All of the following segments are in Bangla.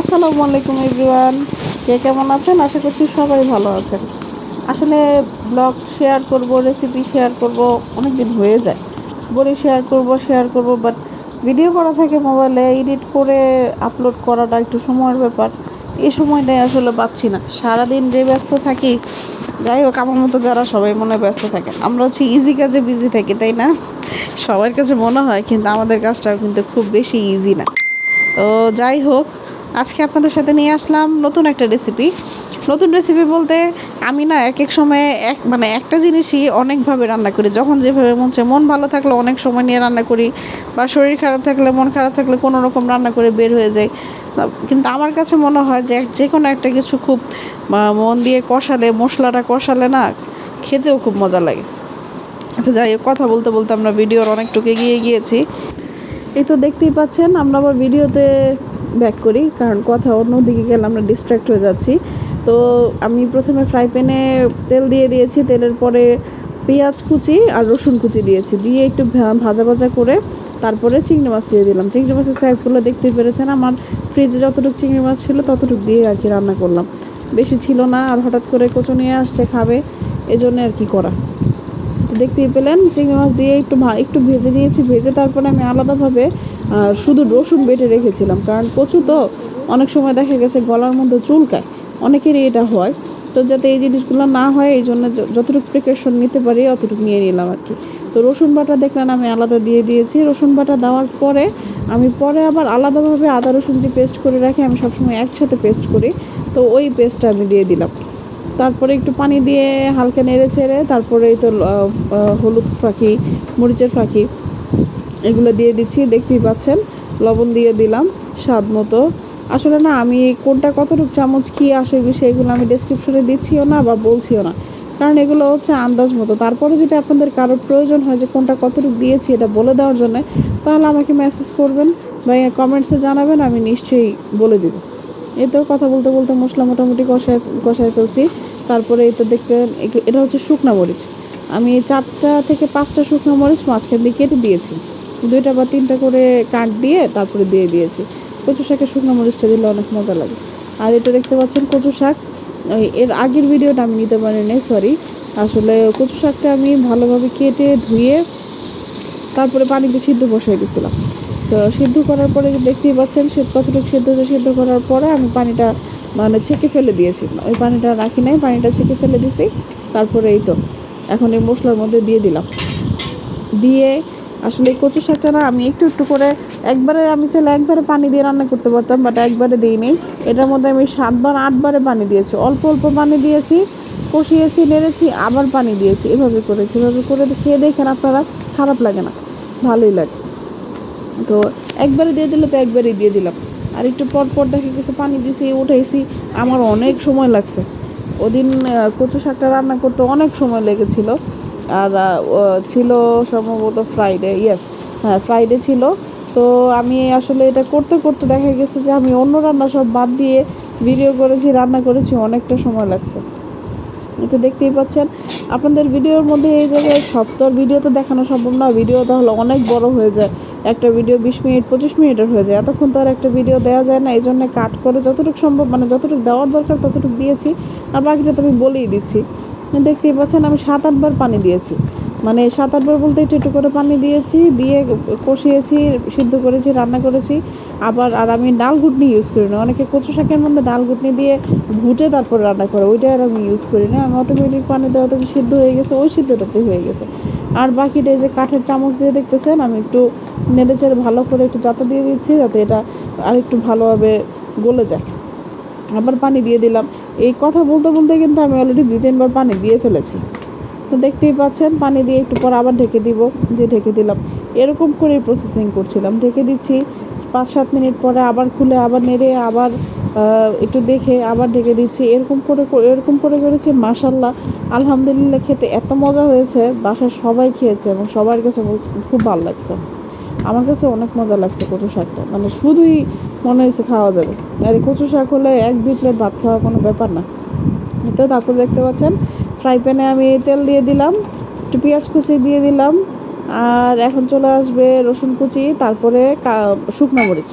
আসসালামু আলাইকুম এভরিওয়ান। কে কেমন আছেন? আশা করছি সবাই ভালো আছেন। আসলে ব্লগ শেয়ার করব রেসিপি শেয়ার করব অনেক দিন হয়ে যায়। বলে শেয়ার করব শেয়ার করব বাট ভিডিও করা থাকে মোবাইলে এডিট করে আপলোড করাটা একটু সময়ের ব্যাপার। এই সময়টাই আসলে পাচ্ছি না। সারাদিন যে ব্যস্ত থাকি, যাই হোক, আমার মতো যারা সবাই মনে ব্যস্ত থাকে আমরা হচ্ছে ইজি কাজে বিজি থাকি, তাই না? সবার কাছে মনে হয়, কিন্তু আমাদের কাজটাও কিন্তু খুব বেশি ইজি না। তো যাই হোক আজকে আপনাদের সাথে নিয়ে আসলাম নতুন একটা রেসিপি নতুন রেসিপি বলতে আমি না এক এক সময় এক মানে একটা জিনিসই অনেকভাবে রান্না করি। যখন যেভাবে মন চায়, মন ভালো থাকলে অনেক সময় নিয়ে রান্না করি বা শরীর খারাপ থাকলে, মন খারাপ থাকলে কোনো রকম রান্না করে বের হয়ে যায় কিন্তু আমার কাছে মনে হয় যে যে কোনো একটা কিছু খুব মন দিয়ে কষালে, মশলাটা কষালে না খেতেও খুব মজা লাগে। তো যাই হোক, কথা বলতে বলতে আমরা ভিডিওর অনেকটুকু এগিয়ে গিয়েছি। এই তো দেখতেই পাচ্ছেন, আমরা আবার ভিডিওতে ব্যাক করি, কারণ কথা অন্যদিকে গেলে আমরা ডিস্ট্র্যাক্ট হয়ে যাচ্ছি। তো আমি প্রথমে ফ্রাই প্যানে তেল দিয়ে দিয়েছি, তেলের পরে পেঁয়াজ কুচি আর রসুন কুচি দিয়েছি। দিয়ে একটু ভাজা ভাজা করে তারপরে চিংড়ি মাছ দিয়ে দিলাম। চিংড়ি মাছের সাইজগুলো দেখতে পেরেছেন? আমার ফ্রিজে যতটুকু চিংড়ি মাছ ছিল ততটুকু দিয়ে আর কি রান্না করলাম। বেশি ছিল না, আর হঠাৎ করে কচু নিয়ে আসছে, খাবে, এজন্য আর কি করা। তো দেখতেই পেলেন, চিংড়ি মাছ দিয়ে একটু একটু ভেজে নিয়েছি। ভেজে তারপরে আমি আলাদাভাবে শুধু রসুন বেটে রেখেছিলাম, কারণ কচু তো অনেক সময় দেখা গেছে গলার মধ্যে চুলকায়, অনেকেরই এটা হয়। তো যাতে এই জিনিসগুলো না হয়, এই জন্য যতটুকু প্রিকশন নিতে পারি, অতটুকু নিয়ে নিলাম আর কি। তো রসুন বাটা দেখলেন, আমি আলাদা দিয়ে দিয়েছি। রসুন বাটা দেওয়ার পরে আমি পরে আবার আলাদাভাবে আদা, রসুন যে পেস্ট করে রাখি, আমি সবসময় একসাথে পেস্ট করি। তো ওই পেস্টটা আমি দিয়ে দিলাম। তারপরে একটু পানি দিয়ে হালকা নেড়ে চেড়ে তারপরে তো হলুদ ফাঁকি, মরিচের ফাঁকি এগুলো দিয়ে দিচ্ছি, দেখতেই পাচ্ছেন, লবণ দিয়ে দিলাম, স্বাদ মতো। আসলে না, আমি কোনটা কতটুকু চামচ কী আসে বিষয় এগুলো আমি ডেসক্রিপশনে দিচ্ছিও না বা বলছিও না। কারণ এগুলো হচ্ছে আন্দাজ মতো। তারপরে যদি আপনাদের কারোর প্রয়োজন হয় যে কোনটা কতটুকু দিয়েছি এটা বলে দেওয়ার জন্য, তাহলে আমাকে মেসেজ করবেন বা কমেন্টসে জানাবেন, আমি নিশ্চয়ই বলে দিব। তো কথা বলতে বলতে মশলা মোটামুটি কষায় কষায় ফেলছি। তারপরে এই তো দেখতে এটা হচ্ছে শুকনা মরিচ। আমি চারটা থেকে পাঁচটা শুকনো মরিচ মাঝখান দিয়ে কেটে দিয়েছি। দুইটা বা তিনটা করে কাট দিয়ে তারপরে দিয়ে দিয়েছি। কচু শাকের শুকনো মরিচটা দিলে অনেক মজা লাগে। আর এটা দেখতে পাচ্ছেন কচু শাক। এর আগের ভিডিওটা আমি নিতে পারিনি সরি আসলে কচু শাকটা আমি ভালোভাবে কেটে ধুয়ে তারপরে পানিতে সিদ্ধ বসাই দিয়েছিলাম। তো সিদ্ধ করার পরে দেখতেই পাচ্ছেন সে কতটুকু সিদ্ধ হয়েছে, সিদ্ধ করার পরে আমি পানিটা মানে ছেঁকে ফেলে দিয়েছি। ওই পানিটা রাখি নাই, পানিটা ছেঁকে ফেলে দিছি। তারপরে এই তো, এখন এই মশলার মধ্যে দিয়ে দিলাম। দিয়ে আসলে এই কচু শাকটা না আমি একটু একটু করে একবারে আমি চাইলে একবারে পানি দিয়ে রান্না করতে পারতাম বাট একবারে দিইনি। এটার মধ্যে আমি সাতবার, আটবারে পানি দিয়েছি। অল্প অল্প পানি দিয়েছি, কষিয়েছি, নেড়েছি, আবার পানি দিয়েছি। এভাবে করেছি, এভাবে করে খেয়ে দেখেন আপনারা, খারাপ লাগে না, ভালোই লাগে। তো একবারে দিয়ে দিলে তো একবারই দিয়ে দিলাম। আর একটু পর পর দেখে গেছে পানি দিয়েছি উঠাইছি, আমার অনেক সময় লাগছে। ওদিন কচু শাকটা রান্না করতে অনেক সময় লেগেছিল। আর ছিল সম্ভবত ফ্রাইডে ইয়েস হ্যাঁ ফ্রাইডে ছিল। তো আমি আসলে এটা করতে করতে দেখা গেছে যে আমি অন্য রান্না সব বাদ দিয়ে ভিডিও করেছি, রান্না করেছি, অনেকটা সময় লাগছে। তো দেখতেই পাচ্ছেন, আপনাদের ভিডিওর মধ্যে এই জায়গায় আর ভিডিও তো দেখানো সম্ভব না। ভিডিও তাহলে অনেক বড় হয়ে যায়। একটা ভিডিও বিশ মিনিট, পঁচিশ মিনিটের হয়ে যায়। এতক্ষণ তো আর একটা ভিডিও দেওয়া যায় না। এই জন্য কাট করে যতটুকু সম্ভব মানে যতটুকু দেওয়ার দরকার ততটুকু দিয়েছি। আর বাকিটা তো আমি বলেই দিচ্ছি। দেখতেই পাচ্ছেন, আমি সাত আটবার পানি দিয়েছি। মানে সাত আটবার বলতে একটু একটু করে পানি দিয়েছি, দিয়ে কষিয়েছি, সিদ্ধ করেছি, রান্না করেছি। আবার, আর আমি ডাল ঘুটনি ইউজ করি না। অনেকে কচু শাকের মধ্যে ডাল ঘুটনি দিয়ে ঘুটে তারপর রান্না করে ওইটা আর আমি ইউজ করি না। আমি অটোমেটিক পানি দেওয়াতে সিদ্ধ হয়ে গেছে, ওই সিদ্ধটাতে হয়ে গেছে। আর বাকিটা যে কাঠের চামচ দিয়ে দেখতেছেন, আমি একটু নেড়ে চেড়ে ভালো করে একটু জাতা দিয়ে দিচ্ছি, যাতে এটা আর একটু ভালোভাবে গলে যায়। আবার পানি দিয়ে দিলাম। এই কথা বলতে বলতে কিন্তু আমি অলরেডি দুই, তিনবার পানি দিয়ে ফেলেছি। তো দেখতেই পাচ্ছেন, পানি দিয়ে একটু পর আবার ঢেকে দিব, দিয়ে ঢেকে দিলাম। এরকম করে প্রসেসিং করছিলাম। ঢেকে দিচ্ছি পাঁচ সাত মিনিট পরে আবার খুলে, আবার নেড়ে, আবার একটু দেখে আবার ঢেকে দিচ্ছি। এরকম করে এরকম করে করেছি মাসাল্লাহ আলহামদুলিল্লাহ খেতে এত মজা হয়েছে বাসায় সবাই খেয়েছে এবং সবার কাছে খুব ভালো লাগছে। আমার কাছে অনেক মজা লাগছে কচু শাকটা। মানে শুধুই মনে হয়েছে খাওয়া যাবে। আর এই কচু শাক হলে এক দুই প্লেট ভাত খাওয়া কোনো ব্যাপার না। তো তারপর দেখতে পাচ্ছেন ফ্রাই প্যানে আমি তেল দিয়ে দিলাম, একটু পেঁয়াজ কুচি দিয়ে দিলাম, আর এখন চলে আসবে রসুন কুচি, তারপরে শুকনো মরিচ।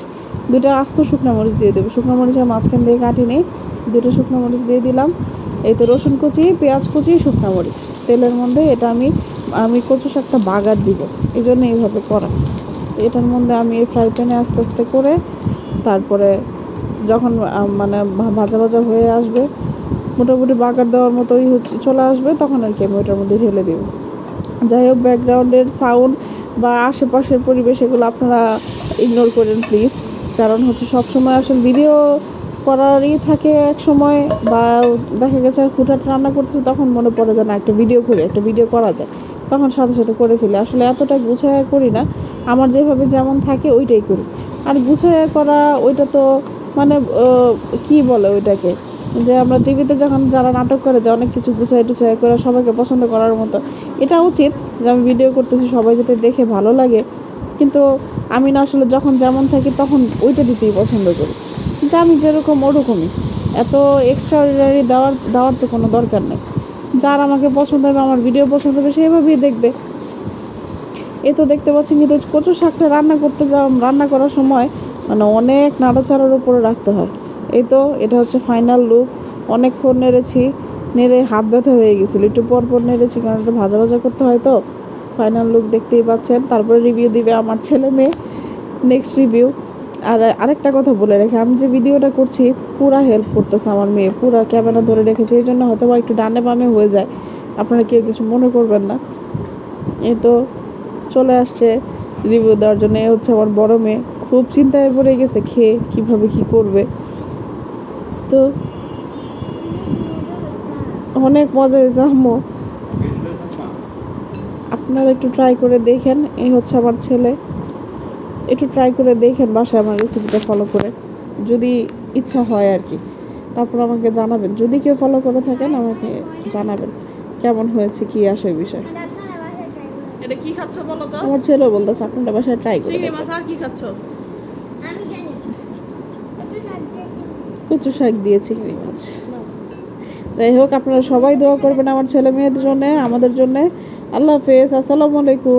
দুটো আস্ত শুকনো মরিচ দিয়ে দেবো। শুকনো মরিচের মাঝখান দিয়ে কাটি নিই, দুটো শুকনো মরিচ দিয়ে দিলাম। এই তো রসুন কুচি, পেঁয়াজ কুচি, শুকনো মরিচ। তেলের মধ্যে এটা আমি আমি কচু শাকটা বাগার দিব। এই জন্য এইভাবে করা। এটার মধ্যে আমি এই ফ্রাই প্যানে আস্তে আস্তে করে তারপরে যখন মানে ভাজা ভাজা হয়ে আসবে, মোটামুটি বাগার দেওয়ার মতোই চলে আসবে, তখন আর কি আমি ওটার মধ্যে ঢেলে দেবো। যাই হোক, ব্যাকগ্রাউন্ডের সাউন্ড বা আশেপাশের পরিবেশ এগুলো আপনারা ইগনোর করেন প্লিজ কারণ হচ্ছে সব সময় আসলে ভিডিও করারই থাকে এক সময়, বা দেখা গেছে হুটহাট রান্না করতেছে, তখন মনে পড়ে যে না, একটা ভিডিও করি, একটা ভিডিও করা যায় তখন সাথে সাথে করে ফেলি। আসলে এতটা গুছায় করি না। আমার যেভাবে যেমন থাকে, ওইটাই করি। আর গুছায় করা, ওইটা তো মানে কি বলে ওইটাকে? যে আমরা টিভিতে যখন যারা নাটক করে, যে অনেক কিছু গুছাই টুছাই করে সবাইকে পছন্দ করার মতো, এটা উচিত যে আমি ভিডিও করতেছি, সবাই যাতে দেখে ভালো লাগে। কিন্তু আমি না আসলে যখন যেমন থাকি, তখন ওইটা দিতেই পছন্দ করি। যে আমি যেরকম, ওরকমই। এত এক্সট্রাঅর্ডিনারি দেওয়ার দেওয়ার তো কোনো দরকার নেই। যার আমাকে পছন্দ হবে, আমার ভিডিও পছন্দ হবে সেভাবেই দেখবে। এই তো দেখতে পাচ্ছেন কিন্তু কচু শাকটা রান্না করতে যাও, রান্না করার সময় মানে অনেক নাড়াচাড়ার উপরে রাখতে হয়। এই তো, এটা হচ্ছে ফাইনাল লুক অনেকক্ষণ নেড়েছি, নেড়ে হাত ব্যথা হয়ে গেছিল। একটু পর পর নেড়েছি, কারণ এটা ভাজা ভাজা করতে হয় তো। ফাইনাল লুক দেখতেই পাচ্ছেন। তারপরে রিভিউ দিবে আমার ছেলে মেয়ে। নেক্সট রিভিউ আর আরেকটা কথা বলে রেখে, আমি যে ভিডিওটা করছি, পুরা হেল্প করতেছে আমার মেয়ে। পুরা ক্যামেরা ধরে রেখেছে, এই জন্য হয়তো একটু ডানে বামে হয়ে যায়। আপনারা কেউ কিছু মনে করবেন না। এই তো চলে আসছে রিভিউ দেওয়ার জন্য। এ হচ্ছে আমার বড় মেয়ে। খুব চিন্তায় পড়ে গেছে খেয়ে কীভাবে কী করবে। তো অনেক মজা হয়েছে আম্মু। আপনারা একটু ট্রাই করে দেখেন। এই হচ্ছে আমার ছেলে। একটু ট্রাই করে দেখেন বাসায় আমার রেসিপিটা ফলো করে। যদি ইচ্ছা হয় আর কি। তারপর আমাকে জানাবেন। যদি কেউ ফলো করে থাকেন, আমাকে জানাবেন। কেমন হয়েছে, কি আসে বিষয়? এটা কি খাচ্ছ বলো তো? আমার ছেলে বলতেছে আপনারা বাসায় ট্রাই করে চিংড়ি মাছ আর কি খাচ্ছ? আমি জানি শাক দিয়েছি কচু শাক দিয়ে চিংড়ি মাছ। যাই হোক আপনারা সবাই দোয়া করবেন আমার ছেলে মেয়েদের জন্য আমাদের জন্য। আল্লাহ হাফেজ আসসালামু আলাইকুম।